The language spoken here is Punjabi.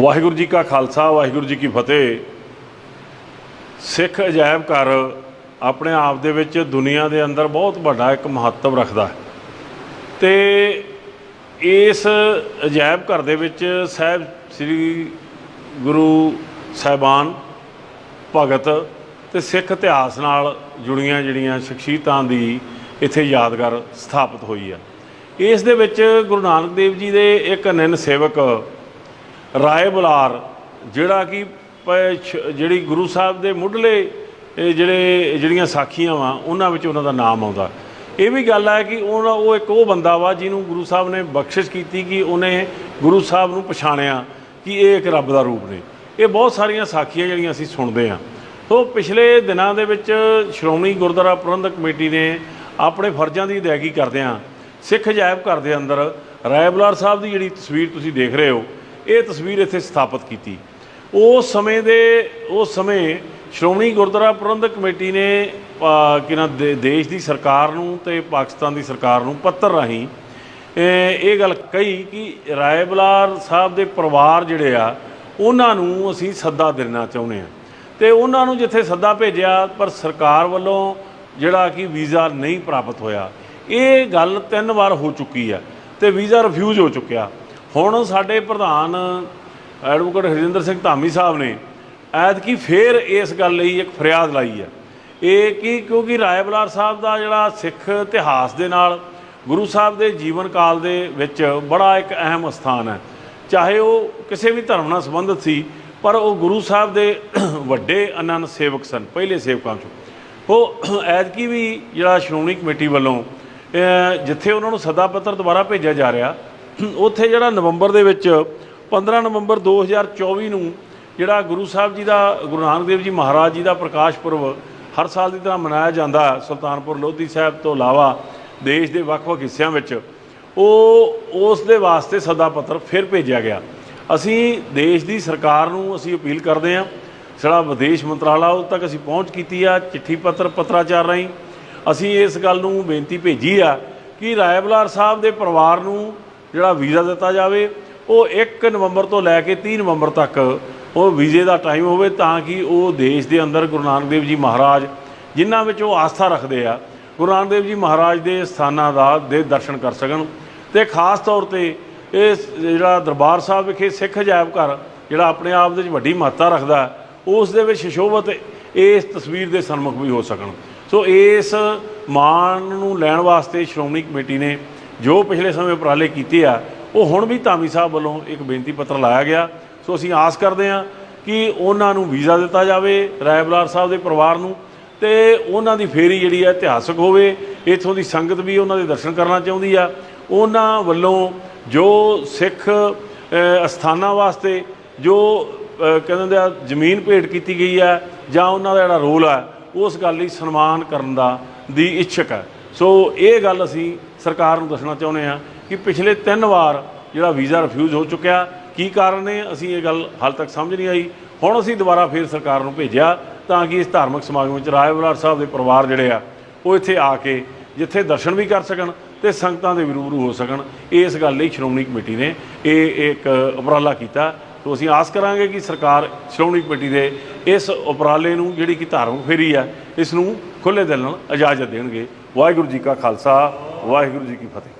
ਵਾਹਿਗੁਰੂ ਜੀ ਕਾ ਖਾਲਸਾ, ਵਾਹਿਗੁਰੂ ਜੀ ਕੀ ਫਤਿਹ। ਸਿੱਖ ਅਜਾਇਬ ਘਰ ਆਪਣੇ ਆਪ ਦੇ ਵਿੱਚ ਦੁਨੀਆ ਦੇ ਅੰਦਰ ਬਹੁਤ ਵੱਡਾ ਇੱਕ ਮਹੱਤਵ ਰੱਖਦਾ ਹੈ। ਤੇ ਇਸ ਅਜਾਇਬ ਘਰ ਦੇ ਵਿੱਚ ਸਾਹਿਬ ਸ੍ਰੀ ਗੁਰੂ ਸਾਹਿਬਾਨ ਭਗਤ ਤੇ ਸਿੱਖ ਇਤਿਹਾਸ ਨਾਲ ਜੁੜੀਆਂ ਜਿਹੜੀਆਂ ਸ਼ਖਸੀਅਤਾਂ ਦੀ ਇੱਥੇ ਯਾਦਗਾਰ ਸਥਾਪਿਤ ਹੋਈ ਆ। ਇਸ ਦੇ ਵਿੱਚ ਗੁਰੂ ਨਾਨਕ ਦੇਵ ਜੀ ਦੇ ਇੱਕ ਅਨੰਨ ਸੇਵਕ ਰਾਏ ਬੁਲਾਰ, ਜਿਹੜਾ ਕਿ ਪ- ਜਿਹੜੀ ਗੁਰੂ ਸਾਹਿਬ ਦੇ ਮੁੱਢਲੇ ਜਿਹੜੇ, ਜਿਹੜੀਆਂ ਸਾਖੀਆਂ ਵਾ, ਉਹਨਾਂ ਵਿੱਚ ਉਹਨਾਂ ਦਾ ਨਾਮ ਆਉਂਦਾ। ਇਹ ਵੀ ਗੱਲ ਹੈ ਕਿ ਉਹਨਾਂ, ਉਹ ਇੱਕ ਉਹ ਬੰਦਾ ਵਾ ਜਿਹਨੂੰ ਗੁਰੂ ਸਾਹਿਬ ਨੇ ਬਖਸ਼ਿਸ਼ ਕੀਤੀ ਕਿ ਉਹਨੇ ਗੁਰੂ ਸਾਹਿਬ ਨੂੰ ਪਛਾਣਿਆ ਕਿ ਇਹ ਇੱਕ ਰੱਬ ਦਾ ਰੂਪ ਨੇ। ਇਹ ਬਹੁਤ ਸਾਰੀਆਂ ਸਾਖੀਆਂ ਜਿਹੜੀਆਂ ਅਸੀਂ ਸੁਣਦੇ ਹਾਂ। ਸੋ ਪਿਛਲੇ ਦਿਨਾਂ ਦੇ ਵਿੱਚ ਸ਼੍ਰੋਮਣੀ ਗੁਰਦੁਆਰਾ ਪ੍ਰਬੰਧਕ ਕਮੇਟੀ ਨੇ ਆਪਣੇ ਫਰਜ਼ਾਂ ਦੀ ਅਦਾਇਗੀ ਕਰਦਿਆਂ ਸਿੱਖ ਅਜਾਇਬ ਘਰ ਦੇ ਅੰਦਰ ਰਾਏ ਬੁਲਾਰ ਸਾਹਿਬ ਦੀ ਜਿਹੜੀ ਤਸਵੀਰ ਤੁਸੀਂ ਦੇਖ ਰਹੇ ਹੋ ਇਹ ਤਸਵੀਰ ਇੱਥੇ ਸਥਾਪਿਤ ਕੀਤੀ। ਉਸ ਸਮੇਂ ਦੇ ਉਸ ਸਮੇਂ ਸ਼੍ਰੋਮਣੀ ਗੁਰਦੁਆਰਾ ਪ੍ਰਬੰਧਕ ਕਮੇਟੀ ਨੇ ਅ, ਕਿ ਨਾ ਦੇਸ਼ ਦੀ ਸਰਕਾਰ ਨੂੰ ਤੇ ਪਾਕਿਸਤਾਨ ਦੀ ਸਰਕਾਰ ਨੂੰ ਪੱਤਰ ਰਾਹੀਂ ਇਹ ਗੱਲ ਕਹੀ ਕਿ ਰਾਏ ਬੁਲਾਰ ਸਾਹਿਬ ਦੇ ਪਰਿਵਾਰ ਜਿਹੜੇ ਆ ਉਹਨਾਂ ਨੂੰ ਅਸੀਂ ਸੱਦਾ ਦੇਣਾ ਚਾਹੁੰਦੇ ਆ ਤੇ ਉਹਨਾਂ ਨੂੰ ਜਿੱਥੇ ਸੱਦਾ ਭੇਜਿਆ ਪਰ ਸਰਕਾਰ ਵੱਲੋਂ ਜਿਹੜਾ ਕਿ ਵੀਜ਼ਾ ਨਹੀਂ ਪ੍ਰਾਪਤ ਹੋਇਆ ਇਹ ਗੱਲ ਤਿੰਨ ਵਾਰ ਹੋ ਚੁੱਕੀ ਆ ਤੇ ਵੀਜ਼ਾ ਰਿਫਿਊਜ਼ ਹੋ ਚੁੱਕਿਆ। ਹੁਣ ਸਾਡੇ ਪ੍ਰਧਾਨ ਐਡਵੋਕੇਟ ਹਰਜਿੰਦਰ ਸਿੰਘ ਧਾਮੀ ਸਾਹਿਬ ਨੇ ਐਤਕੀ ਫੇਰ ਇਸ ਗੱਲ ਲਈ ਇੱਕ ਫਰਿਆਦ ਲਾਈ ਹੈ। ਇਹ ਕਿ ਕਿਉਂਕਿ ਰਾਏ ਬਲਾਰ ਸਾਹਿਬ ਦਾ ਜਿਹੜਾ ਸਿੱਖ ਇਤਿਹਾਸ ਦੇ ਨਾਲ, ਗੁਰੂ ਸਾਹਿਬ ਦੇ ਜੀਵਨ ਕਾਲ ਦੇ ਵਿੱਚ ਬੜਾ ਇੱਕ ਅਹਿਮ ਸਥਾਨ ਹੈ। ਚਾਹੇ ਉਹ ਕਿਸੇ ਵੀ ਧਰਮ ਨਾਲ ਸੰਬੰਧਿਤ ਸੀ, ਪਰ ਉਹ ਗੁਰੂ ਸਾਹਿਬ ਦੇ ਵੱਡੇ ਅਨੰਨ ਸੇਵਕ ਸਨ, ਪਹਿਲੇ ਸੇਵਕਾਂ ਚੋਂ। ਉਹ ਐਤਕੀ ਵੀ ਜਿਹੜਾ ਸ਼੍ਰੋਮਣੀ ਕਮੇਟੀ ਵੱਲੋਂ ਜਿੱਥੇ ਉਹਨਾਂ ਨੂੰ ਸੱਦਾ ਪੱਤਰ ਦੁਬਾਰਾ ਭੇਜਿਆ ਜਾ ਰਿਹਾ ਉੱਥੇ ਜਿਹੜਾ ਨਵੰਬਰ ਦੇ ਵਿੱਚ 15 ਨਵੰਬਰ 2024 ਨੂੰ ਜਿਹੜਾ ਗੁਰੂ ਸਾਹਿਬ ਜੀ ਦਾ, ਗੁਰੂ ਨਾਨਕ ਦੇਵ ਜੀ ਮਹਾਰਾਜ ਜੀ ਦਾ ਪ੍ਰਕਾਸ਼ ਪੁਰਬ ਹਰ ਸਾਲ ਦੀ ਤਰ੍ਹਾਂ ਮਨਾਇਆ ਜਾਂਦਾ ਸੁਲਤਾਨਪੁਰ ਲੋਧੀ ਸਾਹਿਬ ਤੋਂ ਇਲਾਵਾ ਦੇਸ਼ ਦੇ ਵੱਖ-ਵੱਖ ਹਿੱਸਿਆਂ ਵਿੱਚ, ਉਹ ਉਸ ਦੇ ਵਾਸਤੇ ਸੱਦਾ ਪੱਤਰ ਫਿਰ ਭੇਜਿਆ ਗਿਆ। ਅਸੀਂ ਦੇਸ਼ ਦੀ ਸਰਕਾਰ ਨੂੰ ਅਸੀਂ ਅਪੀਲ ਕਰਦੇ ਹਾਂ, ਸਾਡਾ ਵਿਦੇਸ਼ ਮੰਤਰਾਲਾ ਉਹ ਤੱਕ ਅਸੀਂ ਪਹੁੰਚ ਕੀਤੀ ਆ, ਚਿੱਠੀ ਪੱਤਰ ਪੱਤਰਾਚਾਰ ਰਾਹੀਂ। ਅਸੀਂ ਇਸ ਗੱਲ ਨੂੰ ਬੇਨਤੀ ਭੇਜੀ ਆ ਕਿ ਰਾਏ ਬੁਲਾਰ ਸਾਹਿਬ ਦੇ ਪਰਿਵਾਰ ਨੂੰ ਜਿਹੜਾ ਵੀਜ਼ਾ ਦਿੱਤਾ ਜਾਵੇ, ਉਹ 1 ਨਵੰਬਰ ਤੋਂ ਲੈ ਕੇ 30 ਨਵੰਬਰ ਤੱਕ ਉਹ ਵੀਜ਼ੇ ਦਾ ਟਾਈਮ ਹੋਵੇ ਤਾਂ ਕਿ ਉਹ ਦੇਸ਼ ਦੇ ਅੰਦਰ ਗੁਰੂ ਨਾਨਕ ਦੇਵ ਜੀ ਮਹਾਰਾਜ, ਜਿਨ੍ਹਾਂ ਵਿੱਚ ਉਹ ਆਸਥਾ ਰੱਖਦੇ ਆ, ਗੁਰੂ ਨਾਨਕ ਦੇਵ ਜੀ ਮਹਾਰਾਜ ਦੇ ਸਥਾਨਾਂ ਦਾ, ਦੇ ਦਰਸ਼ਨ ਕਰ ਸਕਣ। ਤੇ ਖਾਸ ਤੌਰ ਤੇ ਇਹ ਜਿਹੜਾ ਦਰਬਾਰ ਸਾਹਿਬ ਵਿਖੇ ਸਿੱਖ ਅਜਾਇਬ ਘਰ, ਜਿਹੜਾ ਆਪਣੇ ਆਪ ਦੇ ਵਿੱਚ ਵੱਡੀ ਮਹੱਤਤਾ ਰੱਖਦਾ, ਉਸ ਦੇ ਵਿੱਚ ਸ਼ੋਭਤ ਇਸ ਤਸਵੀਰ ਦੇ ਸਨਮੁਖ ਵੀ ਹੋ ਸਕਣ। ਸੋ ਇਸ ਮਾਣ ਨੂੰ ਲੈਣ ਵਾਸਤੇ ਸ਼੍ਰੋਮਣੀ ਕਮੇਟੀ ਨੇ ਜੋ ਪਿਛਲੇ ਸਮੇਂ ਉਪਰਾਲੇ ਕੀਤੇ ਆ ਉਹ ਹੁਣ ਵੀ ਧਾਮੀ ਸਾਹਿਬ ਵੱਲੋਂ ਇੱਕ ਬੇਨਤੀ ਪੱਤਰ ਲਾਇਆ ਗਿਆ। ਸੋ ਅਸੀਂ ਆਸ ਕਰਦੇ ਹਾਂ ਕਿ ਉਹਨਾਂ ਨੂੰ ਵੀਜ਼ਾ ਦਿੱਤਾ ਜਾਵੇ ਰਾਏ ਬੁਲਾਰ ਸਾਹਿਬ ਦੇ ਪਰਿਵਾਰ ਨੂੰ ਤੇ ਉਹਨਾਂ ਦੀ ਫੇਰੀ ਜਿਹੜੀ ਹੈ ਇਤਿਹਾਸਕ ਹੋਵੇ ਇੱਥੋਂ ਦੀ ਸੰਗਤ ਵੀ ਉਹਨਾਂ ਦੇ ਦਰਸ਼ਨ ਕਰਨਾ ਚਾਹੁੰਦੀ ਆ। ਉਹਨਾਂ ਵੱਲੋਂ ਜੋ ਸਿੱਖ ਅਸਥਾਨਾਂ ਵਾਸਤੇ ਜੋ ਅ, ਕਹਿੰਦੇ ਆ ਜ਼ਮੀਨ ਭੇਟ ਕੀਤੀ ਗਈ ਹੈ ਜਾਂ ਉਹਨਾਂ ਦਾ ਜਿਹੜਾ ਰੋਲ ਹੈ ਉਸ ਗੱਲ ਲਈ ਸਨਮਾਨ ਕਰਨ ਦਾ ਦੀ ਇੱਛਕ ਹੈ ਸੋ ਇਹ ਗੱਲ ਅਸੀਂ ਸਰਕਾਰ ਨੂੰ ਦੱਸਣਾ ਚਾਹੁੰਦੇ ਹਾਂ ਕਿ ਪਿਛਲੇ ਤਿੰਨ ਵਾਰ ਜਿਹੜਾ ਵੀਜ਼ਾ ਰਿਫਿਊਜ਼ ਹੋ ਚੁੱਕਿਆ, ਕੀ ਕਾਰਨ ਨੇ? ਅਸੀਂ ਇਹ ਗੱਲ ਹਾਲ ਤੱਕ ਸਮਝ ਨਹੀਂ ਆਈ। ਹੁਣ ਅਸੀਂ ਦੁਬਾਰਾ ਫੇਰ ਸਰਕਾਰ ਨੂੰ ਭੇਜਿਆ ਤਾਂ ਕਿ ਇਸ ਧਾਰਮਿਕ ਸਮਾਗਮ ਵਿੱਚ ਰਾਏ ਬੁਲਾਰ ਸਾਹਿਬ ਦੇ ਪਰਿਵਾਰ ਜਿਹੜੇ ਆ, ਉਹ ਇੱਥੇ ਆ ਕੇ ਜਿੱਥੇ ਦਰਸ਼ਨ ਵੀ ਕਰ ਸਕਣ ਤੇ ਸੰਗਤਾਂ ਦੇ ਵੀ ਰੂਬਰੂ ਹੋ ਸਕਣ। ਇਸ ਗੱਲ ਲਈ ਸ਼੍ਰੋਮਣੀ ਕਮੇਟੀ ਨੇ ਇਹ ਇੱਕ ਉਪਰਾਲਾ ਕੀਤਾ। ਸੋ ਅਸੀਂ ਆਸ ਕਰਾਂਗੇ ਕਿ ਸਰਕਾਰ ਸ਼੍ਰੋਮਣੀ ਕਮੇਟੀ ਦੇ ਇਸ ਉਪਰਾਲੇ ਨੂੰ ਜਿਹੜੀ ਕਿ ਧਾਰਮਿਕ ਫੇਰੀ ਹੈ ਇਸ ਨੂੰ ਖੁੱਲੇ ਦਿਲ ਨਾਲ ਇਜਾਜ਼ਤ ਦੇਣਗੇ। ਵਾਹਿਗੁਰੂ ਜੀ ਕਾ ਖਾਲਸਾ। ਵਾਹਿਗੁਰੂ ਜੀ ਕੀ ਫਤਿਹ।